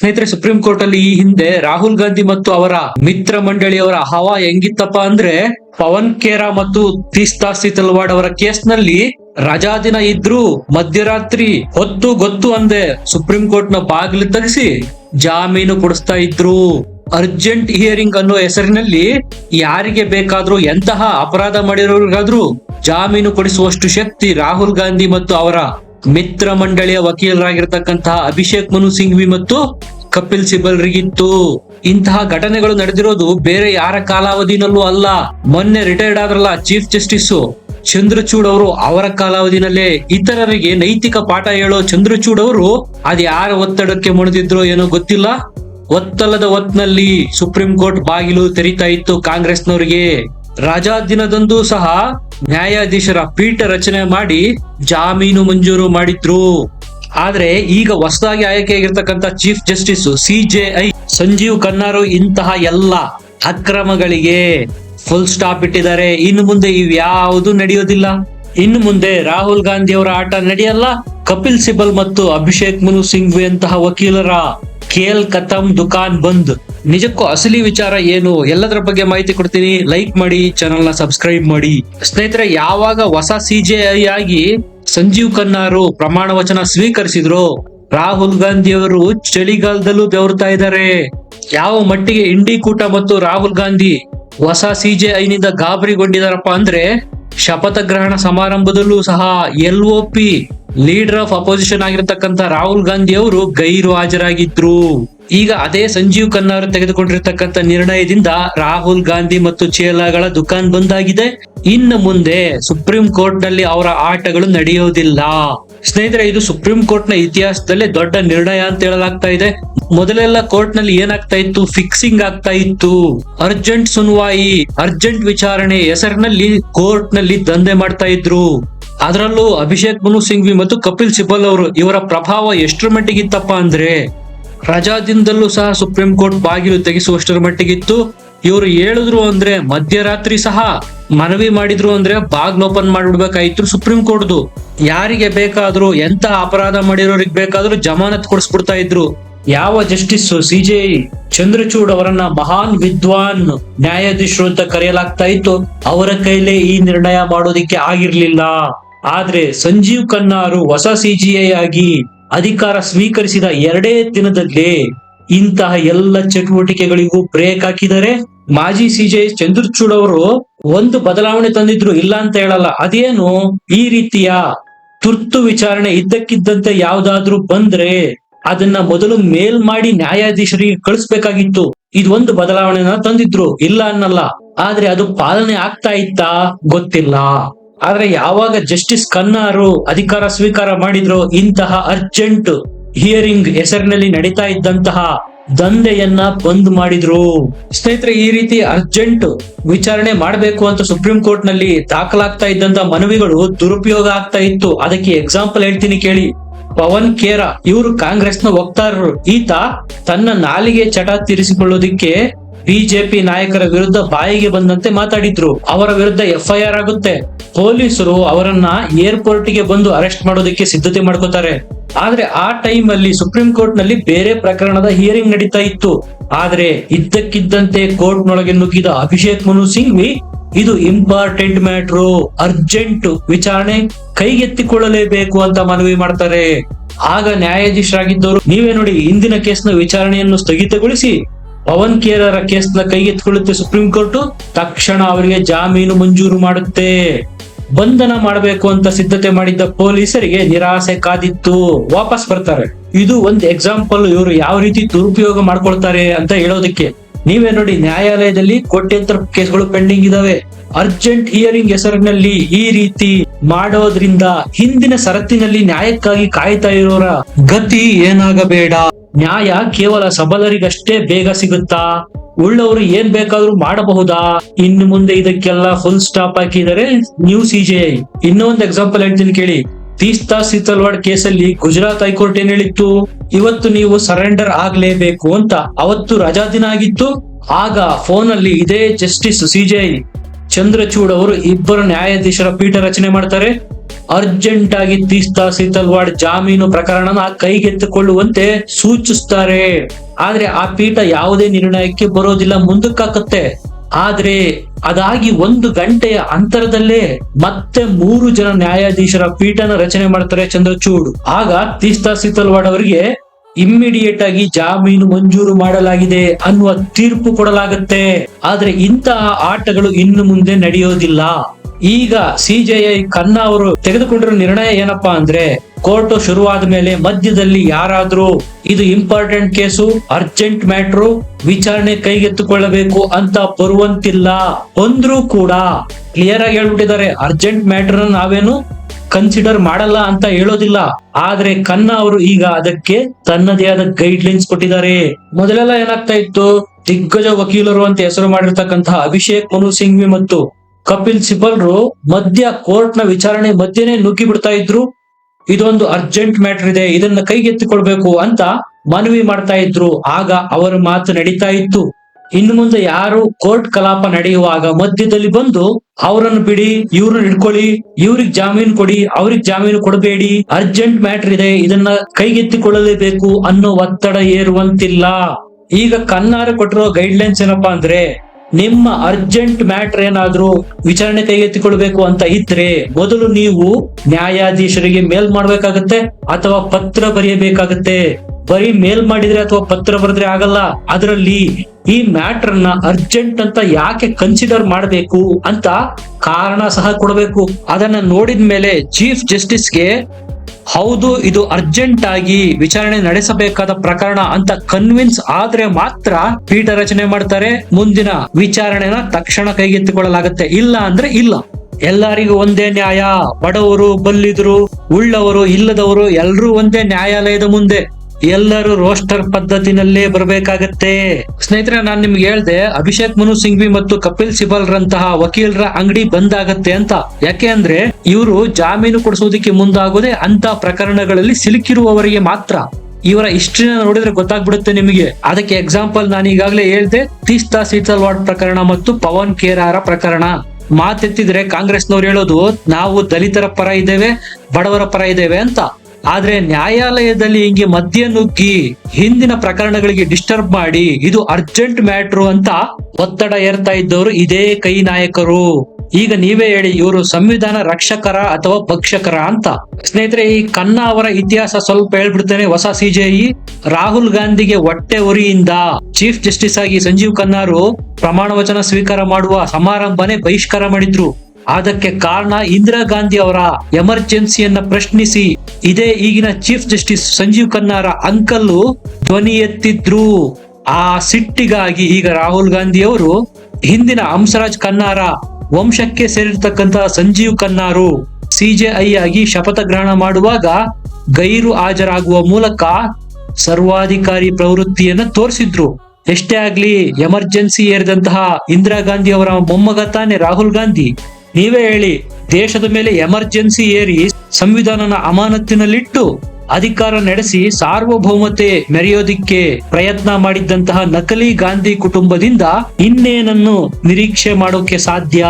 ಸ್ನೇಹಿತರೆ supreme court ಅಲ್ಲಿ ಈ ಹಿಂದೆ ರಾಹುಲ್ ಗಾಂಧಿ ಮತ್ತು ಅವರ ಮಿತ್ರ ಮಂಡಳಿಯವರ ಹವಾ ಹೆಂಗಿತ್ತಪ್ಪ ಅಂದ್ರೆ ಪವನ್ ಖೇರಾ ಮತ್ತು ತೀಸ್ತಾ ತಲ್ವಾಡ್ ಅವರ ಕೇಸ್ನಲ್ಲಿ ರಜಾ ಇದ್ರು ಮಧ್ಯರಾತ್ರಿ ಹೊತ್ತು ಗೊತ್ತು ಅಂದೆ ಸುಪ್ರೀಂ ಕೋರ್ಟ್ನ ಬಾಗಿಲು ತೆಗೆಸಿ ಜಾಮೀನು ಕೊಡಿಸ್ತಾ ಇದ್ರು. ಅರ್ಜೆಂಟ್ ಹಿಯರಿಂಗ್ ಅನ್ನೋ ಹೆಸರಿನಲ್ಲಿ ಯಾರಿಗೆ ಬೇಕಾದ್ರೂ, ಎಂತಹ ಅಪರಾಧ ಮಾಡಿರೋರಿಗಾದ್ರೂ ಜಾಮೀನು ಕೊಡಿಸುವಷ್ಟು ಶಕ್ತಿ ರಾಹುಲ್ ಗಾಂಧಿ ಮತ್ತು ಅವರ ಮಿತ್ರ ಮಂಡಳಿಯ ವಕೀಲರಾಗಿರ್ತಕ್ಕಂತಹ ಅಭಿಷೇಕ್ ಮನು ಸಿಂಘ್ವಿ ಮತ್ತು ಕಪಿಲ್ ಸಿಬಲ್ರಿಗಿತ್ತು. ಇಂತಹ ಘಟನೆಗಳು ನಡೆದಿರೋದು ಬೇರೆ ಯಾರ ಕಾಲಾವಧಿನಲ್ಲೂ ಅಲ್ಲ. ಮೊನ್ನೆ ರಿಟೈರ್ಡ್ ಆದ್ರಲ್ಲ ಚೀಫ್ ಜಸ್ಟಿಸ್ ಚಂದ್ರಚೂಡ್ ಅವರು ಅವರ ಕಾಲಾವಧಿನಲ್ಲೇ. ಇತರರಿಗೆ ನೈತಿಕ ಪಾಠ ಹೇಳೋ ಚಂದ್ರಚೂಡ್ ಅವರು ಅದ್ ಯಾರ ಒತ್ತಡಕ್ಕೆ ಮುಣಿದಿದ್ರು ಏನೋ ಗೊತ್ತಿಲ್ಲ. ಒತ್ತಲದ ಹೊತ್ನಲ್ಲಿ ಸುಪ್ರೀಂ ಕೋರ್ಟ್ ಬಾಗಿಲು ತೆರೀತಾ ಇತ್ತು ಕಾಂಗ್ರೆಸ್ನವರಿಗೆ. ರಜಾ ದಿನದಂದು ಸಹ ನ್ಯಾಯಾಧೀಶರ ಪೀಠ ರಚನೆ ಮಾಡಿ ಜಾಮೀನು ಮಂಜೂರು ಮಾಡಿದ್ರು. ಆದ್ರೆ ಈಗ ಹೊಸದಾಗಿ ಆಯ್ಕೆಯಾಗಿರ್ತಕ್ಕಂಥ ಚೀಫ್ ಜಸ್ಟಿಸ್ ಸಿಜೆಐ ಸಂಜೀವ್ ಕನ್ನಾರು ಇಂತಹ ಎಲ್ಲ ಅಕ್ರಮಗಳಿಗೆ ಫುಲ್ ಸ್ಟಾಪ್ ಇಟ್ಟಿದ್ದಾರೆ. ಇನ್ನು ಮುಂದೆ ಇವ್ಯಾವುದು ನಡೆಯೋದಿಲ್ಲ. ಇನ್ನು ಮುಂದೆ ರಾಹುಲ್ ಗಾಂಧಿ ಅವರ ಆಟ ನಡೆಯಲ್ಲ. ಕಪಿಲ್ ಸಿಬಲ್ ಮತ್ತು ಅಭಿಷೇಕ್ ಮನು ಸಿಂಘ್ವಿ ಅಂತಹ ವಕೀಲರ ಕೇಲ್ ಕತಮ್ ದುಕಾನ್ ಬಂದ್. ನಿಜಕ್ಕೂ ಅಸಲಿ ವಿಚಾರ ಏನು? ಎಲ್ಲದರ ಬಗ್ಗೆ ಮಾಹಿತಿ ಕೊಡ್ತೀನಿ. ಲೈಕ್ ಮಾಡಿ ಚಾನಲ್ನ ಸಬ್ಸ್ಕ್ರೈಬ್ ಮಾಡಿ. ಸ್ನೇಹಿತರೆ, ಯಾವಾಗ ಹೊಸ ಸಿ ಜೆ ಐ ಆಗಿ ಸಂಜೀವ್ ಖನ್ನಾರು ಪ್ರಮಾಣ ವಚನ ಸ್ವೀಕರಿಸಿದ್ರು, ರಾಹುಲ್ ಗಾಂಧಿ ಅವರು ಚಳಿಗಾಲದಲ್ಲೂ ಬೆವರ್ತಾ ಇದ್ದಾರೆ. ಯಾವ ಮಟ್ಟಿಗೆ ಇಂಡಿ ಕೂಟ ಮತ್ತು ರಾಹುಲ್ ಗಾಂಧಿ ಹೊಸ ಸಿ ಜೆ ಐ ನಿಂದ ಗಾಬರಿಗೊಂಡಿದಾರಪ್ಪ ಅಂದ್ರೆ, ಶಪಥ ಗ್ರಹಣ ಸಮಾರಂಭದಲ್ಲೂ ಸಹ L O P leader of opposition ಆಗಿರತಕ್ಕಂತ Rahul Gandhi ಅವರು ಗೈರು ಹಾಜರಾಗಿದ್ರು. ಈಗ ಅದೇ ಸಂಜೀವ್ ಖನ್ನಾರು ತೆಗೆದುಕೊಂಡಿರ್ತಕ್ಕಂಥ ನಿರ್ಣಯದಿಂದ ರಾಹುಲ್ ಗಾಂಧಿ ಮತ್ತು ಚೇಲಾಗಳ ದುಕಾನ್ ಬಂದಾಗಿದೆ. ಇನ್ನು ಮುಂದೆ ಸುಪ್ರೀಂ ಕೋರ್ಟ್ನಲ್ಲಿ ಅವರ ಆಟಗಳು ನಡೆಯೋದಿಲ್ಲ. ಸ್ನೇಹಿತರೆ, ಇದು ಸುಪ್ರೀಂ ಕೋರ್ಟ್ನ ಇತಿಹಾಸದಲ್ಲೇ ದೊಡ್ಡ ನಿರ್ಣಯ ಅಂತ ಹೇಳಲಾಗ್ತಾ ಇದೆ. ಮೊದಲೆಲ್ಲ ಕೋರ್ಟ್ನಲ್ಲಿ ಏನಾಗ್ತಾ ಇತ್ತು? ಫಿಕ್ಸಿಂಗ್ ಆಗ್ತಾ ಇತ್ತು. ಅರ್ಜೆಂಟ್ ಸುನ್ವಾಯಿ, ಅರ್ಜೆಂಟ್ ವಿಚಾರಣೆ ಹೆಸರಿನಲ್ಲಿ ಕೋರ್ಟ್ನಲ್ಲಿ ದಂಧೆ ಮಾಡ್ತಾ ಇದ್ರು. ಅದರಲ್ಲೂ ಅಭಿಷೇಕ್ ಮನು ಸಿಂಘ್ವಿ ಮತ್ತು ಕಪಿಲ್ ಸಿಬಲ್ ಅವರು ಇವರ ಪ್ರಭಾವ ಎಷ್ಟರ ಮಟ್ಟಿಗಿತ್ತಪ್ಪ ಅಂದ್ರೆ ರಜಾ ದಿನದಲ್ಲೂ ಸಹ ಸುಪ್ರೀಂ ಕೋರ್ಟ್ ಬಾಗಿಲು ತೆಗೆಸುವಷ್ಟರ ಮಟ್ಟಿಗಿತ್ತು. ಇವರು ಹೇಳಿದ್ರು ಅಂದ್ರೆ ಮಧ್ಯರಾತ್ರಿ ಸಹ ಮನವಿ ಮಾಡಿದ್ರು ಅಂದ್ರೆ ಬಾಗ್ಲು ಓಪನ್ ಮಾಡಿಬಿಡ್ಬೇಕಾಯ್ತು ಸುಪ್ರೀಂ ಕೋರ್ಟ್ದು. ಯಾರಿಗೆ ಬೇಕಾದ್ರೂ, ಎಂತ ಅಪರಾಧ ಮಾಡಿರೋರಿಗೆ ಬೇಕಾದ್ರೂ ಜಮಾನತ್ ಕೊಡಿಸ್ಬಿಡ್ತಾ ಇದ್ರು. ಯಾವ ಜಸ್ಟಿಸ್ ಸಿಜೆಐ ಚಂದ್ರಚೂಡ್ ಅವರನ್ನ ಮಹಾನ್ ವಿದ್ವಾನ್ ನ್ಯಾಯಾಧೀಶರು ಅಂತ ಕರೆಯಲಾಗ್ತಾ ಇತ್ತು. ಅವರ ಕೈಲೇ ಈ ನಿರ್ಣಯ ಮಾಡೋದಿಕ್ಕೆ ಆಗಿರ್ಲಿಲ್ಲ. ಆದ್ರೆ ಸಂಜೀವ್ ಖನ್ನಾರು ಹೊಸ ಸಿಜಿಐ ಆಗಿ ಅಧಿಕಾರ ಸ್ವೀಕರಿಸಿದ ಎರಡೇ ದಿನದಲ್ಲಿ ಇಂತಹ ಎಲ್ಲ ಚಟುವಟಿಕೆಗಳಿಗೂ ಬ್ರೇಕ್ ಹಾಕಿದರೆ ಮಾಜಿ ಸಿಜೆ ಚಂದ್ರಚೂಡ್ ಅವರು ಒಂದು ಬದಲಾವಣೆ ತಂದಿದ್ರು ಇಲ್ಲ ಅಂತ ಹೇಳಲ್ಲ. ಅದೇನು ಈ ರೀತಿಯ ತುರ್ತು ವಿಚಾರಣೆ ಇದ್ದಕ್ಕಿದ್ದಂತೆ ಯಾವ್ದಾದ್ರೂ ಬಂದ್ರೆ ಅದನ್ನ ಮೊದಲು ಮೇಲ್ ಮಾಡಿ ನ್ಯಾಯಾಧೀಶರಿಗೆ ಕಳಿಸ್ಬೇಕಾಗಿತ್ತು. ಇದೊಂದು ಬದಲಾವಣೆನ ತಂದಿದ್ರು. ಇಲ್ಲ ಅನ್ನಲ್ಲ. ಆದ್ರೆ ಅದು ಪಾಲನೆ ಆಗ್ತಾ ಇತ್ತಾ ಗೊತ್ತಿಲ್ಲ. ಆದ್ರೆ ಯಾವಾಗ ಜಸ್ಟಿಸ್ ಕನ್ನಾರು ಅಧಿಕಾರ ಸ್ವೀಕಾರ ಮಾಡಿದ್ರು ಇಂತಹ ಅರ್ಜೆಂಟ್ ಹಿಯರಿಂಗ್ ಹೆಸರಿನಲ್ಲಿ ನಡೀತಾ ಇದ್ದಂತಹ ದಂಧೆಯನ್ನ ಬಂದ್ ಮಾಡಿದ್ರು. ಸ್ನೇಹಿತರೆ, ಈ ರೀತಿ ಅರ್ಜೆಂಟ್ ವಿಚಾರಣೆ ಮಾಡಬೇಕು ಅಂತ ಸುಪ್ರೀಂ ಕೋರ್ಟ್ನಲ್ಲಿ ದಾಖಲಾಗ್ತಾ ಇದ್ದಂತ ಮನವಿಗಳು ದುರುಪಯೋಗ ಆಗ್ತಾ ಇತ್ತು. ಅದಕ್ಕೆ ಎಕ್ಸಾಂಪಲ್ ಹೇಳ್ತೀನಿ ಕೇಳಿ. ಪವನ್ ಖೇರಾ ಇವರು ನ ವಕ್ತಾರರು. ಈತ ತನ್ನ ನಾಲಿಗೆ ಚಟ ತೀರಿಸಿಕೊಳ್ಳೋದಿಕ್ಕೆ ಬಿಜೆಪಿ ನಾಯಕರ ವಿರುದ್ಧ ಬಾಯಿಗೆ ಬಂದಂತೆ ಮಾತಾಡಿದ್ರು. ಅವರ ವಿರುದ್ಧ ಎಫ್ಐಆರ್ ಆಗುತ್ತೆ. ಪೊಲೀಸರು ಅವರನ್ನ ಏರ್ಪೋರ್ಟ್ಗೆ ಬಂದು ಅರೆಸ್ಟ್ ಮಾಡೋದಕ್ಕೆ ಸಿದ್ಧತೆ ಮಾಡ್ಕೋತಾರೆ. ಆದ್ರೆ ಆ ಟೈಮ್ ಅಲ್ಲಿ ಸುಪ್ರೀಂ ಕೋರ್ಟ್ನಲ್ಲಿ ಬೇರೆ ಪ್ರಕರಣದ ಹಿಯರಿಂಗ್ ನಡೀತಾ ಇತ್ತು. ಆದ್ರೆ ಇದ್ದಕ್ಕಿದ್ದಂತೆ ಕೋರ್ಟ್ ನೊಳಗೆ ನುಗ್ಗಿದ ಅಭಿಷೇಕ್ ಮನು ಸಿಂಘ್ವಿ, ಇದು ಇಂಪಾರ್ಟೆಂಟ್ ಮ್ಯಾಟ್ರು ಅರ್ಜೆಂಟ್ ವಿಚಾರಣೆ, ಕೈಗೆತ್ತಿಕೊಳ್ಳಲೇಬೇಕು ಅಂತ ಮನವಿ ಮಾಡ್ತಾರೆ. ಆಗ ನ್ಯಾಯಾಧೀಶರಾಗಿದ್ದವರು, ನೀವೇ ನೋಡಿ ಇಂದಿನ ಕೇಸ್ನ ವಿಚಾರಣೆಯನ್ನು ಸ್ಥಗಿತಗೊಳಿಸಿ, ಪವನ್ ಕೇರರ ಕೇಸ್ನ ಕೈಗೆತ್ತಿಕೊಳ್ಳುತ್ತೆ ಸುಪ್ರೀಂ ಕೋರ್ಟ್, ತಕ್ಷಣ ಅವರಿಗೆ ಜಾಮೀನು ಮಂಜೂರು ಮಾಡುತ್ತೆ. ಬಂಧನ ಮಾಡಬೇಕು ಅಂತ ಸಿದ್ಧತೆ ಮಾಡಿದ್ದ ಪೊಲೀಸರಿಗೆ ನಿರಾಸೆ ಕಾದಿತ್ತು. ವಾಪಸ್ ಬರ್ತಾರೆ. ಇದು ಒಂದು ಎಕ್ಸಾಂಪಲ್ ಇವರು ಯಾವ ರೀತಿ ದುರುಪಯೋಗ ಮಾಡ್ಕೊಳ್ತಾರೆ ಅಂತ ಹೇಳೋದಕ್ಕೆ. ನೀವೇ ನೋಡಿ, ನ್ಯಾಯಾಲಯದಲ್ಲಿ ಕೋಟ್ಯಂತರ ಕೇಸ್ಗಳು ಪೆಂಡಿಂಗ್ ಇದಾವೆ. ಅರ್ಜೆಂಟ್ ಹಿಯರಿಂಗ್ ಹೆಸರಿನಲ್ಲಿ ಈ ರೀತಿ ಮಾಡೋದ್ರಿಂದ ಹಿಂದಿನ ಸರತ್ತಿನಲ್ಲಿ ನ್ಯಾಯಕ್ಕಾಗಿ ಕಾಯ್ತಾ ಇರೋರ ಗತಿ ಏನಾಗಬೇಡ. ನ್ಯಾಯ ಕೇವಲ ಸಬಲರಿಗಷ್ಟೇ ಬೇಗ ಸಿಗುತ್ತಾ? ಉಳ್ಳವರು ಏನ್ ಬೇಕಾದ್ರೂ ಮಾಡಬಹುದಾ? ಇನ್ನು ಮುಂದೆ ಇದಕ್ಕೆಲ್ಲ ಫುಲ್ ಸ್ಟಾಪ್ ಹಾಕಿದರೆ ನ್ಯೂ ಸಿಜೆಐ ಇನ್ನೊಂದು ಎಕ್ಸಾಂಪಲ್ ಹೇಳ್ತೀನಿ ಕೇಳಿ. ತೀಸ್ತಾ ಸೀತಲ್ವಾಡ್ ಕೇಸಲ್ಲಿ ಗುಜರಾತ್ ಹೈಕೋರ್ಟ್ ಏನ್ ಹೇಳಿತ್ತು? ಇವತ್ತು ನೀವು ಸರೆಂಡರ್ ಆಗ್ಲೇಬೇಕು ಅಂತ. ಅವತ್ತು ರಜಾ ದಿನ ಆಗಿತ್ತು. ಆಗ ಫೋನ್ ಅಲ್ಲಿ ಇದೇ ಜಸ್ಟಿಸ್ ಸಿಜೆಐ ಚಂದ್ರಚೂಡ್ ಅವರು ಇಬ್ಬರು ನ್ಯಾಯಾಧೀಶರ ಪೀಠ ರಚನೆ ಮಾಡ್ತಾರೆ. ಅರ್ಜೆಂಟ್ ಆಗಿ ತೀಸ್ತಾ ಸೀತಲ್ವಾಡ್ ಜಾಮೀನು ಪ್ರಕರಣನ ಕೈಗೆತ್ತಿಕೊಳ್ಳುವಂತೆ ಸೂಚಿಸ್ತಾರೆ. ಆದ್ರೆ ಆ ಪೀಠ ಯಾವುದೇ ನಿರ್ಣಯಕ್ಕೆ ಬರೋದಿಲ್ಲ, ಮುಂದಕ್ಕಾಕತ್ತೆ. ಆದ್ರೆ ಅದಾಗಿ ಒಂದು ಗಂಟೆಯ ಅಂತರದಲ್ಲೇ ಮತ್ತೆ ಮೂರು ಜನ ನ್ಯಾಯಾಧೀಶರ ಪೀಠನ ರಚನೆ ಮಾಡ್ತಾರೆ ಚಂದ್ರಚೂಡ್. ಆಗ ತೀಸ್ತಾ ಸೀತಲ್ವಾಡ್ ಅವರಿಗೆ ಇಮ್ಮಿಡಿಯೇಟ್ ಆಗಿ ಜಾಮೀನು ಮಂಜೂರು ಮಾಡಲಾಗಿದೆ ಅನ್ನುವ ತೀರ್ಪು ಕೊಡಲಾಗುತ್ತೆ. ಆದ್ರೆ ಇಂತಹ ಆಟಗಳು ಇನ್ನು ಮುಂದೆ ನಡೆಯೋದಿಲ್ಲ. ಈಗ ಸಿಜೆಐ ಖನ್ನಾ ಅವರು ತೆಗೆದುಕೊಂಡಿರೋ ನಿರ್ಣಯ ಏನಪ್ಪಾ ಅಂದ್ರೆ ಕೋರ್ಟ್ ಶುರುವಾದ ಮೇಲೆ ಮಧ್ಯದಲ್ಲಿ ಯಾರಾದ್ರೂ ಇದು ಇಂಪಾರ್ಟೆಂಟ್ ಕೇಸು ಅರ್ಜೆಂಟ್ ಮ್ಯಾಟ್ರು ವಿಚಾರಣೆ ಕೈಗೆತ್ತಿಕೊಳ್ಳಬೇಕು ಅಂತ ಬರುವಂತಿಲ್ಲ ಬಂದ್ರೂ ಕೂಡ ಕ್ಲಿಯರ್ ಆಗಿ ಹೇಳ್ಬಿಟ್ಟಿದ್ದಾರೆ. ಅರ್ಜೆಂಟ್ ಮ್ಯಾಟರ್ ನಾವೇನು ಕನ್ಸಿಡರ್ ಮಾಡಲ್ಲ ಅಂತ ಹೇಳೋದಿಲ್ಲ. ಆದ್ರೆ ಖನ್ನಾ ಅವರು ಈಗ ಅದಕ್ಕೆ ತನ್ನದೇ ಆದ ಗೈಡ್ ಲೈನ್ಸ್ ಕೊಟ್ಟಿದ್ದಾರೆ. ಮೊದಲೆಲ್ಲ ಏನಾಗ್ತಾ ಇತ್ತು? ದಿಗ್ಗಜ ವಕೀಲರು ಅಂತ ಹೆಸರು ಮಾಡಿರ್ತಕ್ಕಂತಹ ಅಭಿಷೇಕ್ ಮನು ಸಿಂಘ್ವಿ ಮತ್ತು ಕಪಿಲ್ ಸಿಬಲ್ರು ಮಧ್ಯ ಕೋರ್ಟ್ನ ವಿಚಾರಣೆ ಮಧ್ಯನೇ ನುಗ್ಗಿ ಬಿಡ್ತಾ ಇದ್ರು. ಇದೊಂದು ಅರ್ಜೆಂಟ್ ಮ್ಯಾಟರ್ ಇದೆ, ಇದನ್ನ ಕೈಗೆತ್ತಿಕೊಳ್ಬೇಕು ಅಂತ ಮನವಿ ಮಾಡ್ತಾ ಇದ್ರು. ಆಗ ಅವರ ಮಾತು ನಡೀತಾ ಇತ್ತು. ಇನ್ನು ಮುಂದೆ ಯಾರು ಕೋರ್ಟ್ ಕಲಾಪ ನಡೆಯುವಾಗ ಮಧ್ಯದಲ್ಲಿ ಬಂದು ಅವರನ್ನು ಬಿಡಿ, ಇವ್ರನ್ನ ಹಿಡ್ಕೊಳ್ಳಿ, ಇವ್ರಿಗೆ ಜಾಮೀನು ಕೊಡಿ, ಅವ್ರಿಗೆ ಜಾಮೀನು ಕೊಡಬೇಡಿ, ಅರ್ಜೆಂಟ್ ಮ್ಯಾಟರ್ ಇದೆ, ಇದನ್ನ ಕೈಗೆತ್ತಿಕೊಳ್ಳಲೇಬೇಕು ಅನ್ನೋ ಒತ್ತಡ ಏರುವಂತಿಲ್ಲ. ಈಗ ಕನ್ನಾರ ಕೊಟ್ಟಿರೋ ಗೈಡ್ ಲೈನ್ಸ್ ಏನಪ್ಪಾ ಅಂದ್ರೆ ನಿಮ್ಮ ಅರ್ಜೆಂಟ್ ಮ್ಯಾಟರ್ ಏನಾದ್ರೂ ವಿಚಾರಣೆ ಕೈಗೆತ್ತಿಕೊಳ್ಬೇಕು ಅಂತ ಇದ್ರೆ ಮೊದಲು ನೀವು ನ್ಯಾಯಾಧೀಶರಿಗೆ ಮೇಲ್ ಮಾಡ್ಬೇಕಾಗತ್ತೆ ಅಥವಾ ಪತ್ರ ಬರೆಯಬೇಕಾಗತ್ತೆ? ಬರೀ ಮೇಲ್ ಮಾಡಿದ್ರೆ ಅಥವಾ ಪತ್ರ ಬರೆದ್ರೆ ಆಗಲ್ಲ. ಅದರಲ್ಲಿ ಈ ಮ್ಯಾಟರ್ನ ಅರ್ಜೆಂಟ್ ಅಂತ ಯಾಕೆ ಕನ್ಸಿಡರ್ ಮಾಡಬೇಕು ಅಂತ ಕಾರಣ ಸಹ ಕೊಡಬೇಕು. ಅದನ್ನ ನೋಡಿದ ಮೇಲೆ ಚೀಫ್ ಜಸ್ಟಿಸ್ಗೆ ಹೌದು, ಇದು ಅರ್ಜೆಂಟ್ ಆಗಿ ವಿಚಾರಣೆ ನಡೆಸಬೇಕಾದ ಪ್ರಕರಣ ಅಂತ ಕನ್ವಿನ್ಸ್ ಆದ್ರೆ ಮಾತ್ರ ಪೀಠ ರಚನೆ ಮಾಡ್ತಾರೆ. ಮುಂದಿನ ವಿಚಾರಣೆನ ತಕ್ಷಣ ಕೈಗೆತ್ತಿಕೊಳ್ಳಲಾಗುತ್ತೆ. ಇಲ್ಲ ಅಂದ್ರೆ ಇಲ್ಲ. ಎಲ್ಲರಿಗೂ ಒಂದೇ ನ್ಯಾಯ. ಬಡವರು ಬಲ್ಲಿದ್ರು, ಉಳ್ಳವರು, ಇಲ್ಲದವರು ಎಲ್ಲರೂ ಒಂದೇ ನ್ಯಾಯಾಲಯದ ಮುಂದೆ. ಎಲ್ಲರೂ ರೋಸ್ಟರ್ ಪದ್ಧತಿನಲ್ಲೇ ಬರಬೇಕಾಗತ್ತೆ. ಸ್ನೇಹಿತರೆ, ನಾನು ನಿಮ್ಗೆ ಹೇಳ್ದೆ, ಅಭಿಷೇಕ್ ಮನು ಸಿಂಘ್ವಿ ಮತ್ತು ಕಪಿಲ್ ಸಿಬಲ್ ರಂತಹ ವಕೀಲರ ಅಂಗಡಿ ಬಂದಾಗತ್ತೆ ಅಂತ. ಯಾಕೆ ಅಂದ್ರೆ, ಇವರು ಜಾಮೀನು ಕೊಡಿಸೋದಕ್ಕೆ ಮುಂದಾಗೋದೇ ಅಂತ ಪ್ರಕರಣಗಳಲ್ಲಿ ಸಿಲುಕಿರುವವರಿಗೆ ಮಾತ್ರ. ಇವರ ಹಿಸ್ಟ್ರಿನ ನೋಡಿದ್ರೆ ಗೊತ್ತಾಗ್ಬಿಡುತ್ತೆ ನಿಮಗೆ. ಅದಕ್ಕೆ ಎಕ್ಸಾಂಪಲ್ ನಾನು ಈಗಾಗಲೇ ಹೇಳ್ದೆ, ತೀಸ್ತಾ ಸೀತಲ್ವಾಡ್ ಪ್ರಕರಣ ಮತ್ತು ಪವನ್ ಕೇರಾರ ಪ್ರಕರಣ. ಮಾತೆತ್ತಿದ್ರೆ ಕಾಂಗ್ರೆಸ್ನವ್ರು ಹೇಳೋದು, ನಾವು ದಲಿತರ ಪರ ಇದ್ದೇವೆ, ಬಡವರ ಪರ ಇದ್ದೇವೆ ಅಂತ. ಆದ್ರೆ ನ್ಯಾಯಾಲಯದಲ್ಲಿ ಹಿಂಗೆ ಮಧ್ಯ ನುಗ್ಗಿ ಹಿಂದಿನ ಪ್ರಕರಣಗಳಿಗೆ ಡಿಸ್ಟರ್ಬ್ ಮಾಡಿ ಇದು ಅರ್ಜೆಂಟ್ ಮ್ಯಾಟ್ರು ಅಂತ ಒತ್ತಡ ಏರ್ತಾ ಇದ್ದವರು ಇದೇ ಕೈ ನಾಯಕರು. ಈಗ ನೀವೇ ಹೇಳಿ ಇವರು ಸಂವಿಧಾನ ರಕ್ಷಕರ ಅಥವಾ ಭಕ್ಷಕರ ಅಂತ. ಸ್ನೇಹಿತರೆ, ಈ ಕನ್ನಾ ಅವರ ಇತಿಹಾಸ ಸ್ವಲ್ಪ ಹೇಳ್ಬಿಡ್ತೇನೆ. ಹೊಸ ಸಿಜೆಇ ರಾಹುಲ್ ಗಾಂಧಿಗೆ ಹೊಟ್ಟೆ ಉರಿಯಿಂದ ಚೀಫ್ ಜಸ್ಟಿಸ್ ಆಗಿ ಸಂಜೀವ್ ಖನ್ನಾರು ಪ್ರಮಾಣ ವಚನ ಸ್ವೀಕಾರ ಮಾಡುವ ಸಮಾರಂಭನೇ ಬಹಿಷ್ಕಾರ ಮಾಡಿದ್ರು. ಅದಕ್ಕೆ ಕಾರಣ ಇಂದಿರಾ ಗಾಂಧಿ ಅವರ ಎಮರ್ಜೆನ್ಸಿಯನ್ನ ಪ್ರಶ್ನಿಸಿ, ಇದೇ ಈಗಿನ ಚೀಫ್ ಜಸ್ಟಿಸ್ ಸಂಜೀವ್ ಖನ್ನಾರ ಅಂಕಲ್ಲು ಧ್ವನಿ ಎತ್ತಿದ್ರು. ಆ ಸಿಟ್ಟಿಗಾಗಿ ಈಗ ರಾಹುಲ್ ಗಾಂಧಿ ಅವರು ಹಿಂದಿನ ಹಂಸರಾಜ್ ಖನ್ನಾರ ವಂಶಕ್ಕೆ ಸೇರಿರ್ತಕ್ಕಂತಹ ಸಂಜೀವ್ ಖನ್ನಾರು ಸಿಜೆಐ ಆಗಿ ಶಪಥ ಗ್ರಹಣ ಮಾಡುವಾಗ ಗೈರು ಹಾಜರಾಗುವ ಮೂಲಕ ಸರ್ವಾಧಿಕಾರಿ ಪ್ರವೃತ್ತಿಯನ್ನ ತೋರಿಸಿದ್ರು. ಎಷ್ಟೇ ಆಗ್ಲಿ ಎಮರ್ಜೆನ್ಸಿ ಏರಿದಂತಹ ಇಂದಿರಾ ಗಾಂಧಿ ಅವರ ಮೊಮ್ಮಗ ತಾನೆ ರಾಹುಲ್ ಗಾಂಧಿ. ನೀವೇ ಹೇಳಿ, ದೇಶದ ಮೇಲೆ ಎಮರ್ಜೆನ್ಸಿ ಏರಿ ಸಂವಿಧಾನನ ಅಮಾನತ್ತಿನಲ್ಲಿಟ್ಟು ಅಧಿಕಾರ ನಡೆಸಿ ಸಾರ್ವಭೌಮತೆ ಮೆರೆಯೋದಿಕ್ಕೆ ಪ್ರಯತ್ನ ಮಾಡಿದ್ದಂತಹ ನಕಲಿ ಗಾಂಧಿ ಕುಟುಂಬದಿಂದ ಇನ್ನೇನನ್ನು ನಿರೀಕ್ಷೆ ಮಾಡೋಕೆ ಸಾಧ್ಯ?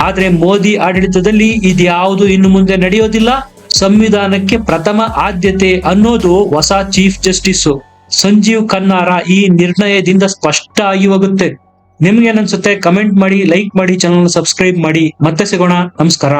ಆದ್ರೆ ಮೋದಿ ಆಡಳಿತದಲ್ಲಿ ಇದ್ಯಾವುದು ಇನ್ನು ಮುಂದೆ ನಡೆಯೋದಿಲ್ಲ. ಸಂವಿಧಾನಕ್ಕೆ ಪ್ರಥಮ ಆದ್ಯತೆ ಅನ್ನೋದು ಹೊಸ ಚೀಫ್ ಜಸ್ಟಿಸ್ ಸಂಜೀವ್ ಖನ್ನಾರ ಈ ನಿರ್ಣಯದಿಂದ ಸ್ಪಷ್ಟ ಆಗಿ ಹೋಗುತ್ತೆ. ನಿಮ್ಗೆ ಏನನ್ಸುತ್ತೆ ಕಮೆಂಟ್ ಮಾಡಿ ಲೈಕ್ ಮಾಡಿ ಚಾನಲ್ ಸಬ್ಸ್ಕ್ರೈಬ್ ಮಾಡಿ. ಮತ್ತೆ ಸಿಗೋಣ. ನಮಸ್ಕಾರ.